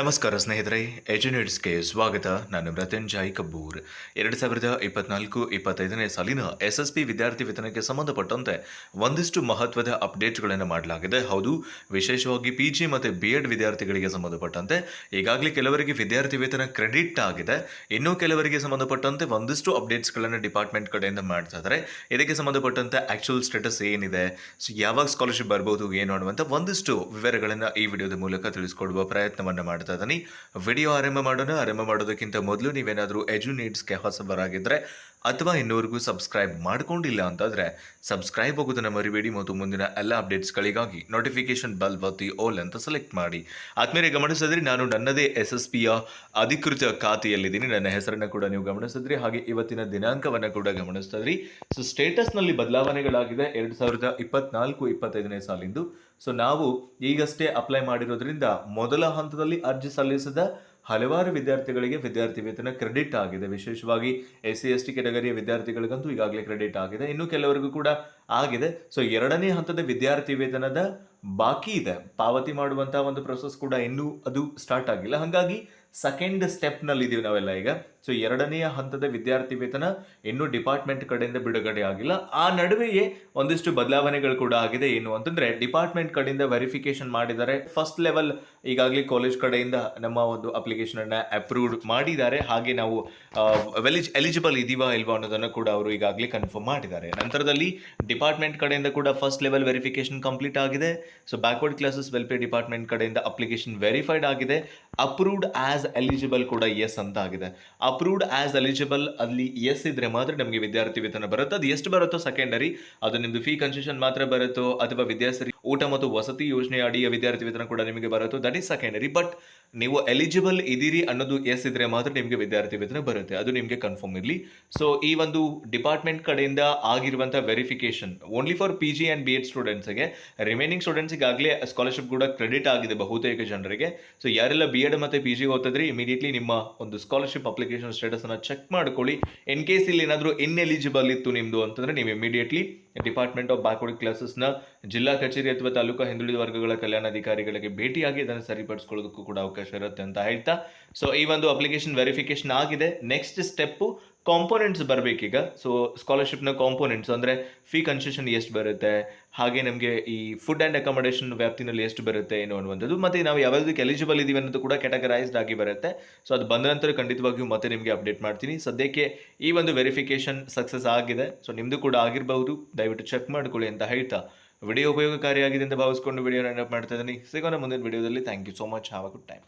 ನಮಸ್ಕಾರ ಸ್ನೇಹಿತರೆ ಎಜುನೇಟ್ಸ್ಗೆ ಸ್ವಾಗತ. ನಾನು ಮೃತ್ಯುಂಜಯ್ ಕಬ್ಬೂರ್. ಎರಡು ಸಾವಿರದ ಇಪ್ಪತ್ನಾಲ್ಕು ಇಪ್ಪತ್ತೈದನೇ ಸಾಲಿನ ಎಸ್ ಎಸ್ ಪಿ ವಿದ್ಯಾರ್ಥಿ ವೇತನಕ್ಕೆ ಸಂಬಂಧಪಟ್ಟಂತೆ ಒಂದಿಷ್ಟು ಮಹತ್ವದ ಅಪ್ಡೇಟ್ಗಳನ್ನು ಮಾಡಲಾಗಿದೆ. ಹೌದು, ವಿಶೇಷವಾಗಿ ಪಿ ಜಿ ಮತ್ತು ಬಿ ಎಡ್ ವಿದ್ಯಾರ್ಥಿಗಳಿಗೆ ಸಂಬಂಧಪಟ್ಟಂತೆ ಈಗಾಗಲೇ ಕೆಲವರಿಗೆ ವಿದ್ಯಾರ್ಥಿ ವೇತನ ಕ್ರೆಡಿಟ್ ಆಗಿದೆ. ಇನ್ನೂ ಕೆಲವರಿಗೆ ಸಂಬಂಧಪಟ್ಟಂತೆ ಒಂದಿಷ್ಟು ಅಪ್ಡೇಟ್ಸ್ಗಳನ್ನು ಡಿಪಾರ್ಟ್ಮೆಂಟ್ ಕಡೆಯಿಂದ ಮಾಡ್ತಾ ಇದ್ದಾರೆ. ಇದಕ್ಕೆ ಸಂಬಂಧಪಟ್ಟಂತೆ ಆ್ಯಕ್ಚುಯಲ್ ಸ್ಟೇಟಸ್ ಏನಿದೆ ಸೊ ಯಾವಾಗ ಸ್ಕಾಲರ್ಶಿಪ್ ಬರ್ಬೋದು, ಏನು ಅನ್ನುವಂಥ ಒಂದಿಷ್ಟು ವಿವರಗಳನ್ನು ಈ ವಿಡಿಯೋದ ಮೂಲಕ ತಿಳಿಸ್ಕೊಡುವ ಪ್ರಯತ್ನವನ್ನು ಮಾಡ್ತಾ ಇದ್ದೀನಿ. ವಿಡಿಯೋ ಆರಂಭ ಮಾಡೋಣ. ಆರಂಭ ಮಾಡೋದಕ್ಕಿಂತ ಮೊದಲು ನೀವೇನಾದರೂ ಎಜು ನೀಡ್ಸ್ಗೆ ಹೊಸಬರಾಗಿದ್ದರೆ ಅಥವಾ ಇನ್ನೂವರೆಗೂ ಸಬ್ಸ್ಕ್ರೈಬ್ ಮಾಡ್ಕೊಂಡಿಲ್ಲ ಅಂತಂದರೆ ಸಬ್ಸ್ಕ್ರೈಬ್ ಆಗೋದನ್ನು ಮರಿಬೇಡಿ ಮತ್ತು ಮುಂದಿನ ಎಲ್ಲ ಅಪ್ಡೇಟ್ಸ್ಗಳಿಗಾಗಿ ನೋಟಿಫಿಕೇಶನ್ ಬೆಲ್ ಒತ್ತಿ ಓಲ್ ಅಂತ ಸೆಲೆಕ್ಟ್ ಮಾಡಿ. ಆದ್ಮೇಲೆ ಗಮನಿಸಿದ್ರೆ, ನಾನು ನನ್ನದೇ ಎಸ್ ಎಸ್ ಪಿಯ ಅಧಿಕೃತ ಖಾತೆಯಲ್ಲಿದ್ದೀನಿ. ನನ್ನ ಹೆಸರನ್ನು ಕೂಡ ನೀವು ಗಮನಿಸಿದ್ರಿ. ಹಾಗೆ ಇವತ್ತಿನ ದಿನಾಂಕವನ್ನು ಕೂಡ ಗಮನಿಸಿದ್ರಿ. ಸೊ ಸ್ಟೇಟಸ್ನಲ್ಲಿ ಬದಲಾವಣೆಗಳಾಗಿದೆ. ಎರಡು ಸಾವಿರದ ಇಪ್ಪತ್ನಾಲ್ಕು, ಇಪ್ಪತ್ತೈದನೇ ಸಾಲಿಂದು. ಸೊ ನಾವು ಈಗಷ್ಟೇ ಅಪ್ಲೈ ಮಾಡಿರೋದ್ರಿಂದ ಮೊದಲ ಹಂತದಲ್ಲಿ ಅರ್ಜಿ ಸಲ್ಲಿಸಿದ ಹಲವಾರು ವಿದ್ಯಾರ್ಥಿಗಳಿಗೆ ವಿದ್ಯಾರ್ಥಿ ವೇತನ ಕ್ರೆಡಿಟ್ ಆಗಿದೆ. ವಿಶೇಷವಾಗಿ ಎಸ್ ಸಿ ಎಸ್ ಟಿ ಕೆಟಗರಿಯ ವಿದ್ಯಾರ್ಥಿಗಳಿಗಂತೂ ಈಗಾಗಲೇ ಕ್ರೆಡಿಟ್ ಆಗಿದೆ. ಇನ್ನು ಕೆಲವರಿಗೂ ಕೂಡ ಆಗಿದೆ. ಸೊ ಎರಡನೇ ಹಂತದ ವಿದ್ಯಾರ್ಥಿ ವೇತನದ ಬಾಕಿ ಇದೆ. ಪಾವತಿ ಮಾಡುವಂತಹ ಒಂದು ಪ್ರೊಸೆಸ್ ಕೂಡ ಇನ್ನೂ ಅದು ಸ್ಟಾರ್ಟ್ ಆಗಿಲ್ಲ. ಹಾಗಾಗಿ ಸೆಕೆಂಡ್ ಸ್ಟೆಪ್ನಲ್ಲಿ ಇದೀವಿ ನಾವೆಲ್ಲ ಈಗ. ಸೊ ಎರಡನೆಯ ಹಂತದ ವಿದ್ಯಾರ್ಥಿ ವೇತನ ಇನ್ನೂ ಡಿಪಾರ್ಟ್ಮೆಂಟ್ ಕಡೆಯಿಂದ ಬಿಡುಗಡೆ ಆಗಿಲ್ಲ. ಆ ನಡುವೆಯೇ ಒಂದಿಷ್ಟು ಬದಲಾವಣೆಗಳು ಕೂಡ ಆಗಿದೆ. ಏನು ಅಂತಂದ್ರೆ ಡಿಪಾರ್ಟ್ಮೆಂಟ್ ಕಡೆಯಿಂದ ವೆರಿಫಿಕೇಶನ್ ಮಾಡಿದ್ದಾರೆ. ಫಸ್ಟ್ ಲೆವೆಲ್ ಈಗಾಗಲೇ ಕಾಲೇಜ್ ಕಡೆಯಿಂದ ನಮ್ಮ ಒಂದು ಅಪ್ಲಿಕೇಶನ್ ಅನ್ನ ಅಪ್ರೂವ್ಡ್ ಮಾಡಿದ್ದಾರೆ. ಹಾಗೆ ನಾವು ವೆಲಿಜ್ ಎಲಿಜಿಬಲ್ ಇದೀವಾ ಇಲ್ವಾ ಅನ್ನೋದನ್ನು ಕೂಡ ಅವರು ಈಗಾಗಲೇ ಕನ್ಫರ್ಮ್ ಮಾಡಿದ್ದಾರೆ. ನಂತರದಲ್ಲಿ ಡಿಪಾರ್ಟ್ಮೆಂಟ್ ಕಡೆಯಿಂದ ಕೂಡ ಫಸ್ಟ್ ಲೆವೆಲ್ ವೆರಿಫಿಕೇಶನ್ ಕಂಪ್ಲೀಟ್ ಆಗಿದೆ. So backward classes welfare department ಕಡೆಯಿಂದ ಅಪ್ಲಿಕೇಶನ್ ವೆರಿಫೈಡ್ ಆಗಿದೆ. ಅಪ್ರೂವ್ಡ್ ಆಸ್ ಎಲಿಜಿಬಲ್ ಕೂಡ ಎಸ್ ಅಂತ ಆಗಿದೆ ಅಪ್ರೂವ್ಡ್ ಆಸ್ ಎಲಿಜಿಬಲ್ ಅಲ್ಲಿ ಎಸ್ ಇದ್ರೆ ಮಾತ್ರ ನಮಗೆ ವಿದ್ಯಾರ್ಥಿ ವೇತನ ಬರುತ್ತೆ ಅದು ಎಷ್ಟು ಬರುತ್ತೋ ಸೆಕೆಂಡರಿ ಅದು ನಿಮ್ದು ಫೀ ಕನ್ಸೆಷನ್ ಮಾತ್ರ ಬರುತ್ತೋ ಅಥವಾ ವಿದ್ಯಾರ್ಥಿ ಊಟ ಮತ್ತು ವಸತಿ ಯೋಜನೆ ಅಡಿಯ ವಿದ್ಯಾರ್ಥಿ ವೇತನ ಕೂಡ ನಿಮಗೆ ಬರುತ್ತೆ ದಟ್ ಈಸ್ ಸೆಕೆಂಡರಿ ಬಟ್ ನೀವು ಎಲಿಜಿಬಲ್ ಇದ್ದೀರಿ ಅನ್ನೋದು ಎಸ್ ಇದ್ರೆ ಮಾತ್ರ ನಿಮಗೆ ವಿದ್ಯಾರ್ಥಿ ವೇತನ ಬರುತ್ತೆ. ಅದು ನಿಮಗೆ ಕನ್ಫರ್ಮ್ ಇರಲಿ. ಸೊ ಈ ಒಂದು ಡಿಪಾರ್ಟ್ಮೆಂಟ್ ಕಡೆಯಿಂದ ಆಗಿರುವಂಥ verification only for P G and B Ed ಸ್ಟೂಡೆಂಟ್ಸ್ಗೆ ರಿಮೈನಿಂಗ್ ಸ್ಟೂಡೆಂಟ್ಸ್ಗೆ ಆಗಲೇ ಸ್ಕಾಲರ್ಶಿಪ್ ಕೂಡ ಕ್ರೆಡಿಟ್ ಆಗಿದೆ ಬಹುತೇಕ ಜನರಿಗೆ. ಸೊ ಯಾರೆಲ್ಲ ಬಿ ಎಡ್ ಮತ್ತು ಪಿ ಜಿ ಓದಿದ್ರೆ ಇಮಿಡಿಯೇಟ್ಲಿ ನಿಮ್ಮ ಒಂದು ಸ್ಕಾಲರ್ಶಿಪ್ ಅಪ್ಲಿಕೇಶನ್ ಸ್ಟೇಟಸನ್ನು ಚೆಕ್ ಮಾಡ್ಕೊಳ್ಳಿ. ಇನ್ ಕೇಸ್ ಇಲ್ಲಿ ಏನಾದರೂ ಇನ್ಎಲಿಜಿಬಲ್ ಇತ್ತು ನಿಮ್ಮದು ಅಂತಂದರೆ ನೀವು ಇಮಿಡಿಯೇಟ್ಲಿ ಡಿಪಾರ್ಟ್ಮೆಂಟ್ ಆಫ್ ಬ್ಯಾಕ್ವರ್ಡ್ ಕ್ಲಾಸಸ್ನ ಜಿಲ್ಲಾ ಕಚೇರಿ ಅಥವಾ ತಾಲೂಕು ಹಿಂದುಳಿದ ವರ್ಗಗಳ ಕಲ್ಯಾಣ ಅಧಿಕಾರಿಗಳಿಗೆ ಭೇಟಿಯಾಗಿ ಅದನ್ನು ಸರಿಪಡಿಸ್ಕೊಳ್ಳೋದಕ್ಕೂ ಕೂಡ ಅವಕಾಶ ಇರುತ್ತೆ ಅಂತ ಹೇಳ್ತಾ. ಸೊ ಈ ಒಂದು ಅಪ್ಲಿಕೇಶನ್ ವೆರಿಫಿಕೇಶನ್ ಆಗಿದೆ. ನೆಕ್ಸ್ಟ್ ಸ್ಟೆಪ್ಪು ಕಾಂಪೋನೆಂಟ್ಸ್ ಬರಬೇಕೀಗ. ಸೊ ಸ್ಕಾಲರ್ಶಿಪ್ನ ಕಾಂಪೋನೆಂಟ್ಸ್ ಅಂದರೆ ಫೀ ಕನ್ಸೆಷನ್ ಎಷ್ಟು ಬರುತ್ತೆ, ಹಾಗೆ ನಮಗೆ ಈ ಫುಡ್ ಆ್ಯಂಡ್ ಅಕಾಮಡೇಷನ್ ವ್ಯಾಪ್ತಿನಲ್ಲಿ ಎಷ್ಟು ಬರುತ್ತೆ ಏನು ಅನ್ನುವಂಥದ್ದು. ಮತ್ತು ನಾವು ಯಾವ್ಯಾವುದಕ್ಕೆ ಎಲಿಜಿಬಲ್ ಇದೀವಿ ಅನ್ನೋದು ಕೂಡ ಕ್ಯಾಟಗರೈಸ್ಡ್ ಆಗಿ ಬರುತ್ತೆ. ಸೊ ಅದು ಬಂದ ನಂತರ ಖಂಡಿತವಾಗಿಯೂ ಮತ್ತೆ ನಿಮಗೆ ಅಪ್ಡೇಟ್ ಮಾಡ್ತೀನಿ. ಸದ್ಯಕ್ಕೆ ಈ ಒಂದು ವೆರಿಫಿಕೇಶನ್ ಸಕ್ಸಸ್ ಆಗಿದೆ. ಸೊ ನಿಮ್ಮದು ಕೂಡ ಆಗಿರಬಹುದು. ದಯವಿಟ್ಟು ಚೆಕ್ ಮಾಡ್ಕೊಳ್ಳಿ ಅಂತ ಹೇಳ್ತಾ ವಿಡಿಯೋ ಉಪಯೋಗಕಾರಿಯಾಗಿದೆ ಅಂತ ಭಾವಿಸ್ಕೊಂಡು ವಿಡಿಯೋ ನೆನಪು ಮಾಡ್ತಾ ಇದ್ದೀನಿ. ಸಿಗೋಣ ಮುಂದಿನ ವಿಡಿಯೋದಲ್ಲಿ thank you so much have a good time